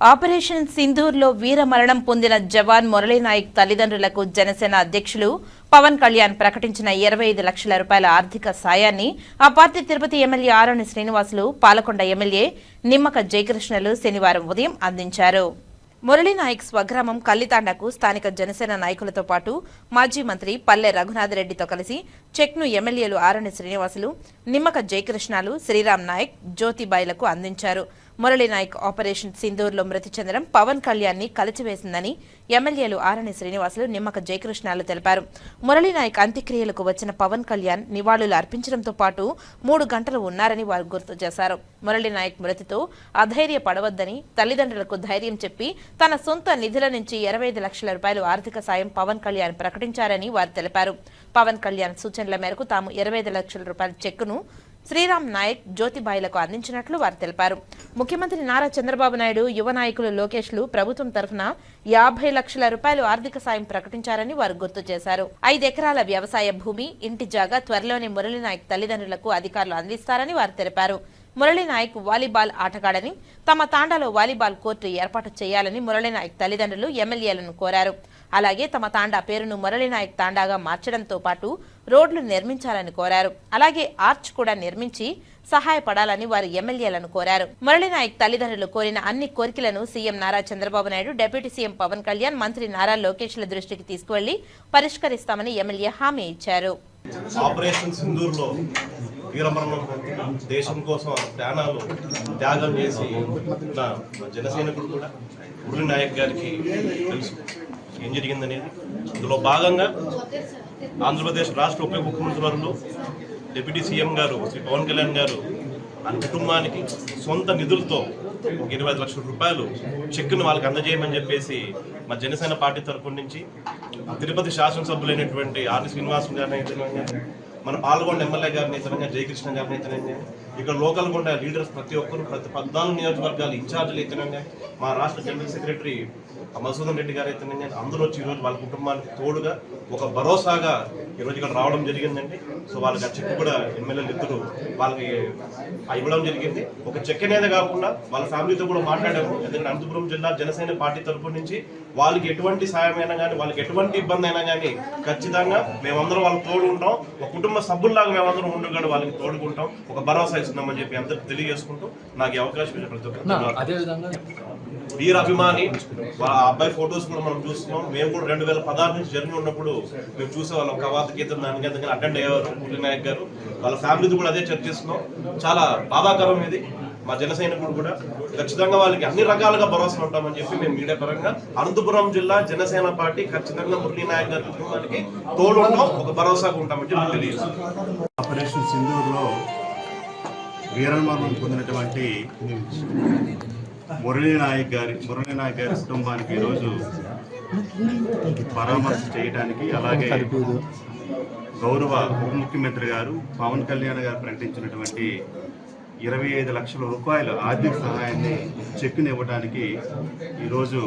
Operation సింధూర్లో వీరమరణం పొందిన జవాన్ మురళీనాయక్ తల్లిదండ్రులకు జనసేన అధ్యక్షులు పవన్ కళ్యాణ్ ప్రకటించిన ఇరవై ఐదు లక్షల రూపాయల ఆర్థిక సాయాన్ని ఆ party Tirupati MLA Arani Srinivasulu Palakonda MLA Nimmaka జయకృష్ణలు శనివారం ఉదయం అందించారు. మురళీనాయక్ స్వగ్రామం కల్లితాండకు స్థానిక జనసేన నాయకులతో పాటు మాజీ మంత్రి పల్లె రఘునాథ్ రెడ్డితో కలిసి చెక్ను ఎమ్మెల్యేలు ఆరణి శ్రీనివాసులు నిమ్మక జయకృష్ణాలు శ్రీరామ్ నాయక్ జ్యోతిబాయిలకు అందించారు. మురళీనాయక్ ఆపరేషన్ సింధూర్లో మృతి చెందడం పవన్ కళ్యాణ్ని కలిచివేసిందని ఎమ్మెల్యేలు ఆరణి శ్రీనివాసులు నిమ్మక జయకృష్ణాలు తెలిపారు. మురళీనాయక్ అంత్యక్రియలకు వచ్చిన పవన్ కళ్యాణ్ నివాళులు అర్పించడంతో పాటు మూడు గంటలు ఉన్నారని వారు గుర్తు చేశారు. మురళీనాయక్ మృతితో అధైర్య పడవద్దని తల్లిదండ్రులకు ధైర్యం చెప్పి తన సొంత నిధుల నుంచి ఇరవై ఐదు లక్షల రూపాయలు ఆర్థిక సాయం పవన్ కళ్యాణ్ ప్రకటించారని వారు తెలిపారు. పవన్ కళ్యాణ్ సూచనల మేరకు తాము ఇరవై ఐదు లక్షల రూపాయల చెక్కును శ్రీరామ్ నాయక్ జ్యోతిబాయిలకు అందించినట్లు వారు తెలిపారు. ముఖ్యమంత్రి నారా చంద్రబాబు నాయుడు యువ నాయకులు లోకేష్లు ప్రభుత్వం తరఫున యాభై లక్షల రూపాయలు ఆర్థిక సాయం ప్రకటించారని వారు గుర్తు చేశారు. ఐదు ఎకరాల వ్యవసాయ భూమి ఇంటి జాగా త్వరలోనే మురళీనాయక్ తల్లిదండ్రులకు అధికారులు అందిస్తారని వారు తెలిపారు. మురళీనాయక్ వాలీబాల్ ఆటగాడని తమ తాండాలో వాలీబాల్ కోర్టు ఏర్పాటు చేయాలని మురళీనాయక్ తల్లిదండ్రులు ఎమ్మెల్యేలను కోరారు. అలాగే తమ తాండా పేరును మురళీనాయక్ తాండాగా మార్చడంతో పాటు రోడ్లు నిర్మించాలని కోరారు. అలాగే ఆర్చ్ కూడా నిర్మించి సహాయపడాలని వారు ఎమ్మెల్యేలను కోరారు. మురళీనాయక్ తల్లిదండ్రులు కోరిన అన్ని కోరికలను CM Nara Chandrababu Naidu deputy CM Pawan Kalyan మంత్రి నారా లోకేష్ల దృష్టికి తీసుకువెళ్ళి పరిష్కరిస్తామని ఎమ్మెల్యే హామీ ఇచ్చారు. ఆపరేషన్ సింధూర్లో వీరమరణం దేశం కోసం ప్రాణాలు త్యాగం చేసి నా జనసైనికుడు కూడా మురళీ నాయక్ గారికి తెలుసు. ఏం జరిగిందనేది? ఇందులో భాగంగా ఆంధ్రప్రదేశ్ రాష్ట్ర ఉప ముఖ్యమంత్రి డిప్యూటీ సీఎం గారు శ్రీ పవన్ కళ్యాణ్ గారు ఆ కుటుంబానికి సొంత నిధులతో ఒక ఇరవై ఐదు లక్షల రూపాయలు చెక్కును వాళ్ళకి అందజేయమని చెప్పేసి మా జనసేన పార్టీ తరఫు నుంచి తిరుపతి శాసనసభ్యులైనటువంటి ఆర్ని శ్రీనివాసం గారిని మన పాల్గొండ ఎమ్మెల్యే గారిని అయితేనే జయకృష్ణ గారిని అయితేనే ఇక్కడ లోకల్ గుండా లీడర్స్ ప్రతి ఒక్కరు ప్రతి పద్నాలుగు నియోజకవర్గాలు ఇన్ఛార్జీలు అయితేనే మా రాష్ట్ర జనరల్ సెక్రటరీ మధుసూదన్ రెడ్డి గారు అయితేనే అందరూ వచ్చి ఈరోజు వాళ్ళ కుటుంబానికి తోడుగా ఒక భరోసాగా ఈరోజు ఇక్కడ రావడం జరిగిందండి. సో వాళ్ళకి ఆ చెక్ కూడా ఎమ్మెల్యేలు ఇద్దరు వాళ్ళకి ఇవ్వడం జరిగింది. ఒక చెక్ అనేది కాకుండా వాళ్ళ ఫ్యామిలీతో కూడా మాట్లాడాము. ఎందుకంటే అనంతపురం జిల్లా జనసేన పార్టీ తరపు నుంచి వాళ్ళకి ఎటువంటి సాయం అయినా కానీ వాళ్ళకి ఎటువంటి ఇబ్బంది అయినా కానీ ఖచ్చితంగా మేమందరం వాళ్ళకి తోడు ఉంటాం ఒక కుటుంబ సభ్యుల్లాగా మేమందరం ఉండగా వాళ్ళకి తోడుకుంటాం. ఒక భరోసా ఇస్తున్నామని చెప్పి అందరికి తెలియజేసుకుంటూ నాకు ఈ అవకాశం ఇచ్చిన ప్రతి వీర అభిమాని వాళ్ళ అబ్బాయి ఫొటోస్ కూడా మనం చూస్తున్నాం. మేము కూడా రెండు వేల పదహారు నుంచి జర్నీ ఉన్నప్పుడు మేము చూసేవాళ్ళం కవాత గీతం దానికి అటెండ్ అయ్యేవారు మురళీ నాయక్ గారు. వాళ్ళ ఫ్యామిలీతో కూడా అదే చర్చిస్తున్నాం. చాలా బాధాకరం ఇది మా జన సైనికుడు కూడా ఖచ్చితంగా వాళ్ళకి అన్ని రకాలుగా భరోసా ఉంటామని చెప్పి మేము మీడియా పరంగా అనంతపురం జిల్లా జనసేన పార్టీ ఖచ్చితంగా మురళీ నాయక్ గారి కుటుంబానికి తోడు ఒక భరోసాగా ఉంటామని చెప్పి తెలియజేస్తాం ఆపరేషన్ సింధూరులో వీరమరణం పొందినటువంటి మురళీ నాయక్ గారి మురళీ నాయక్ గారి కుటుంబానికి ఈరోజు పరామర్శ చేయడానికి అలాగే గౌరవ ఉప ముఖ్యమంత్రి గారు పవన్ కళ్యాణ్ గారు ప్రకటించినటువంటి ఇరవై ఐదు లక్షల రూపాయల ఆర్థిక సహాయాన్ని చెక్కుని ఇవ్వడానికి ఈరోజు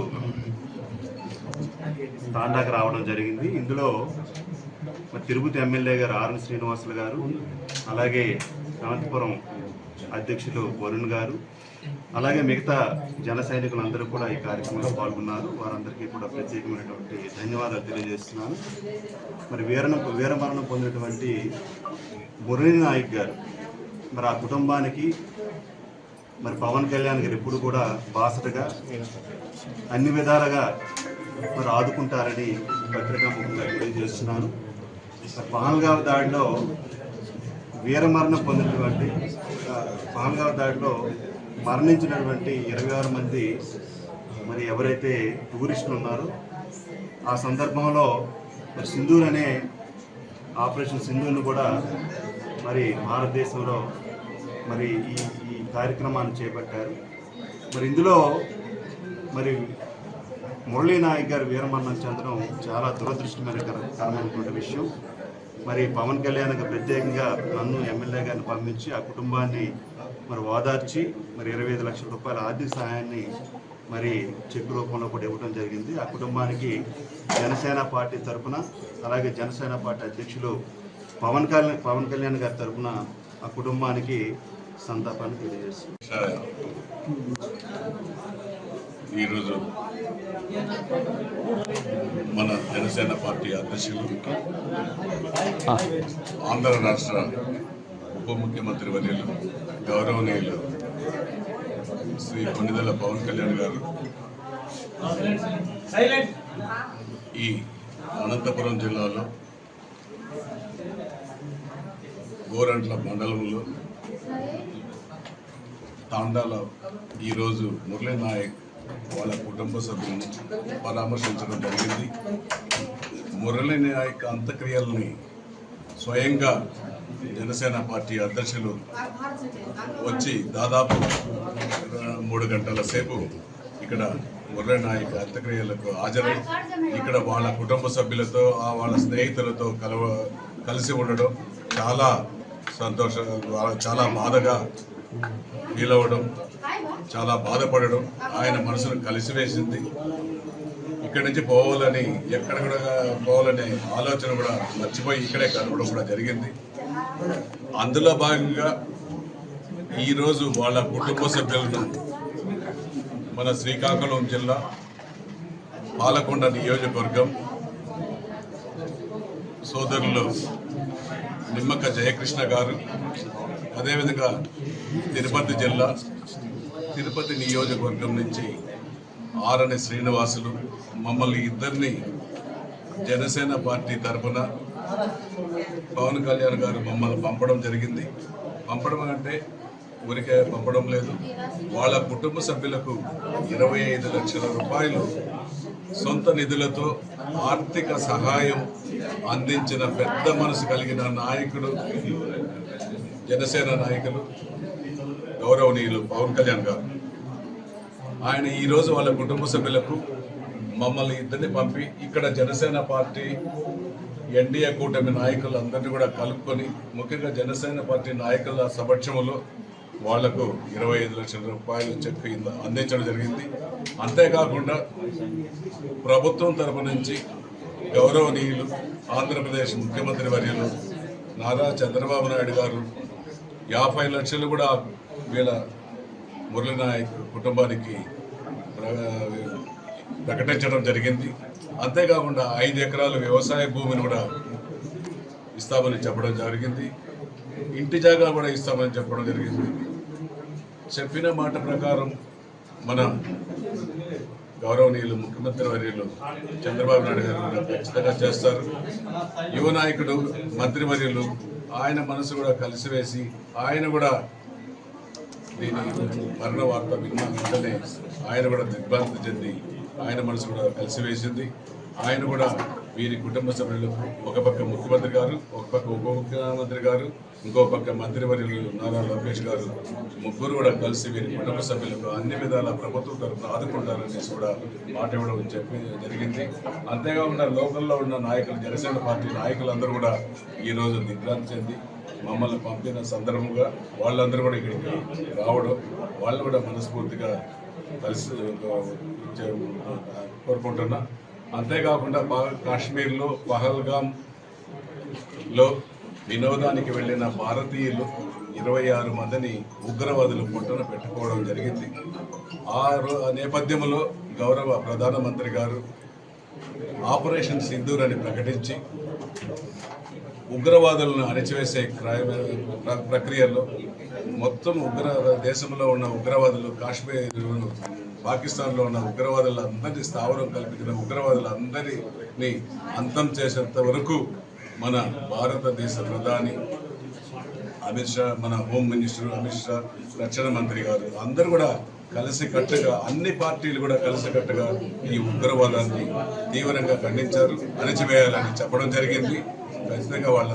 తాండాకు రావడం జరిగింది. ఇందులో మరి తిరుపతి ఎమ్మెల్యే గారు ఆర్ఎన్ శ్రీనివాసులు గారు అలాగే అనంతపురం అధ్యక్షులు వరుణ్ గారు అలాగే మిగతా జన సైనికులందరూ కూడా ఈ కార్యక్రమంలో పాల్గొన్నారు. వారందరికీ కూడా ప్రత్యేకమైనటువంటి ధన్యవాదాలు తెలియజేస్తున్నాను. మరి వీరణ వీరమరణం పొందినటువంటి మురళీ నాయక్ గారు మరి ఆ కుటుంబానికి మరి పవన్ కళ్యాణ్ గారు ఎప్పుడు కూడా బాసటగా అన్ని విధాలుగా మరి ఆదుకుంటారని పత్రికా ముఖంగా తెలియజేస్తున్నాను. మరి పహల్గావ్ దాడిలో వీరమరణం పొందినటువంటి ఆ, పహల్గావ్ దాడిలో మరణించినటువంటి ఇరవై ఆరు మంది మరి ఎవరైతే టూరిస్టులు ఉన్నారో ఆ సందర్భంలో మరి సింధూర్ అనే ఆపరేషన్ సింధూర్ను కూడా మరి భారతదేశంలో మరి ఈ ఈ కార్యక్రమాన్ని చేపట్టారు. మరి ఇందులో మరి మురళీ నాయక్ గారు వీరమరణం చెందడం చాలా దురదృష్టమైన విషయం. మరి పవన్ కళ్యాణ్ ప్రత్యేకంగా నన్ను ఎమ్మెల్యే గారిని పంపించి ఆ కుటుంబాన్ని మరి ఓదార్చి మరి ఇరవై ఐదు లక్షల రూపాయల ఆర్థిక సహాయాన్ని మరి చెక్ రూపంలో కూడా ఇవ్వడం జరిగింది. ఆ కుటుంబానికి జనసేన పార్టీ తరఫున అలాగే జనసేన పార్టీ అధ్యక్షులు పవన్ కళ్యాణ్ పవన్ కళ్యాణ్ గారి తరఫున ఆ కుటుంబానికి సంతాపాన్ని తెలియజేస్తుంది. ఈరోజు మన జనసేన పార్టీ అధ్యక్షులు ఆంధ్ర రాష్ట్ర ఉప ముఖ్యమంత్రి వర్యులు గౌరవనీయులు శ్రీ కొన్నిదెల పవన్ కళ్యాణ్ గారు ఈ అనంతపురం జిల్లాలో గోరంట్ల మండలంలో తాండాలో ఈరోజు మురళీ నాయక్ వాళ్ళ కుటుంబ సభ్యులను పరామర్శించడం జరిగింది. మురళీ నాయక్ అంత్యక్రియల్ని స్వయంగా జనసేన పార్టీ అధ్యక్షులు వచ్చి దాదాపు మూడు గంటల సేపు ఇక్కడ మురళీ నాయక్ అంత్యక్రియలకు హాజరై ఇక్కడ వాళ్ళ కుటుంబ సభ్యులతో ఆ వాళ్ళ స్నేహితులతో కలవ కలిసి ఉండడం చాలా సంతోషం. చాలా బాధగా ఫీల్ అవ్వడం చాలా బాధపడడం. ఆయన మనసును కలిసివేసింది ఇక్కడి నుంచి పోవాలని ఎక్కడ కూడా పోవాలనే ఆలోచన కూడా మర్చిపోయి ఇక్కడే కలవడం కూడా జరిగింది. అందులో భాగంగా ఈరోజు వాళ్ళ కుటుంబ సభ్యులను మన శ్రీకాకుళం జిల్లా పాలకొండ నియోజకవర్గం సోదరులు నిమ్మక జయకృష్ణ గారు అదేవిధంగా తిరుపతి జిల్లా తిరుపతి నియోజకవర్గం నుంచి ఆరని శ్రీనివాసులు మమ్మల్ని ఇద్దరిని జనసేన పార్టీ తరఫున పవన్ కళ్యాణ్ గారు మమ్మల్ని పంపడం జరిగింది. పంపడం అంటే ఊరికే పంపడం లేదు. వాళ్ళ కుటుంబ సభ్యులకు ఇరవై ఐదు లక్షల రూపాయలు సొంత నిధులతో ఆర్థిక సహాయం అందించిన పెద్ద మనసు కలిగిన నాయకుడు జనసేన నాయకులు గౌరవనీయులు పవన్ కళ్యాణ్ గారు. ఆయన ఈరోజు వాళ్ళ కుటుంబ సభ్యులకు మమ్మల్ని ఇద్దరిని పంపి ఇక్కడ జనసేన పార్టీ ఎన్డీఏ కూటమి నాయకులు అందరినీ కూడా కలుపుకొని ముఖ్యంగా జనసేన పార్టీ నాయకుల సమక్షంలో వాళ్ళకు ఇరవై ఐదు లక్షల రూపాయలు చెక్ అందించడం జరిగింది. అంతేకాకుండా ప్రభుత్వం తరపు నుంచి గౌరవనీయులు ఆంధ్రప్రదేశ్ ముఖ్యమంత్రి వర్యులు నారా చంద్రబాబు నాయుడు గారు యాభై లక్షలు కూడా వీళ్ళ మురళీనాయక్ కుటుంబానికి ప్ర- ప్రకటించడం జరిగింది. అంతేకాకుండా ఐదు ఎకరాల వ్యవసాయ భూమిని కూడా ఇస్తామని చెప్పడం జరిగింది. ఇంటి జాగా కూడా ఇస్తామని చెప్పడం జరిగింది. చెప్పిన మాట ప్రకారం మన గౌరవనీయులు ముఖ్యమంత్రి వర్యులు చంద్రబాబు నాయుడు గారు ఖచ్చితంగా చేస్తారు. యువ నాయకుడు మంత్రివర్యులు ఆయన మనసు కూడా కలిసివేసి ఆయన కూడా దీని మరణ వార్త విన్న వెంటనే ఆయన కూడా దిగ్భ్రాంతి చెంది ఆయన మనసు కూడా కలిసివేసింది. ఆయన కూడా వీరి కుటుంబ సభ్యులు ఒక పక్క ముఖ్యమంత్రి గారు ఒక పక్క ఉప ముఖ్యమంత్రి గారు ఇంకో పక్క మంత్రివర్యులు నారా లోకేష్ గారు ముగ్గురు కూడా కలిసి వీరి కుటుంబ సభ్యులకు అన్ని విధాల ప్రభుత్వం తరఫున ఆదుకుంటారనేసి కూడా మాట ఇవ్వడం చెప్పి జరిగింది. అంతేకాకుండా లోకల్లో ఉన్న నాయకులు జనసేన పార్టీ నాయకులందరూ కూడా ఈరోజు దిగ్భ్రాంతి చెంది మమ్మల్ని పంపిన సందర్భంగా వాళ్ళందరూ కూడా ఇక్కడికి రావడం వాళ్ళు కూడా మనస్ఫూర్తిగా కలిసి కోరుకుంటున్నా. అంతేకాకుండా పా- కాశ్మీర్లో పహల్గామ్లో వినోదానికి వెళ్ళిన భారతీయులు ఇరవై ఆరు మందిని ఉగ్రవాదులు పుట్టన పెట్టుకోవడం జరిగింది. ఆ నేపథ్యంలో గౌరవ ప్రధానమంత్రి గారు ఆపరేషన్ సింధూర్ అని ప్రకటించి ఉగ్రవాదులను అణిచివేసే క్రయ- ప్ర- ప్రక్రియలో మొత్తం ఉగ్ర దేశంలో ఉన్న ఉగ్రవాదులు కాశ్మీర్ పాకిస్తాన్లో ఉన్న ఉగ్రవాదులందరినీ స్థావరం కల్పించిన ఉగ్రవాదులందరినీ అంతం చేసేంత వరకు మన భారతదేశ ప్రధాని అమిత్ షా మన హోమ్ మినిస్టర్ అమిత్ షా రక్షణ మంత్రి గారు అందరూ కూడా కలిసికట్టుగా అన్ని పార్టీలు కూడా కలిసికట్టుగా ఈ ఉగ్రవాదాన్ని తీవ్రంగా ఖండించారు అణిచివేయాలని చెప్పడం జరిగింది. ఖచ్చితంగా వాళ్ళ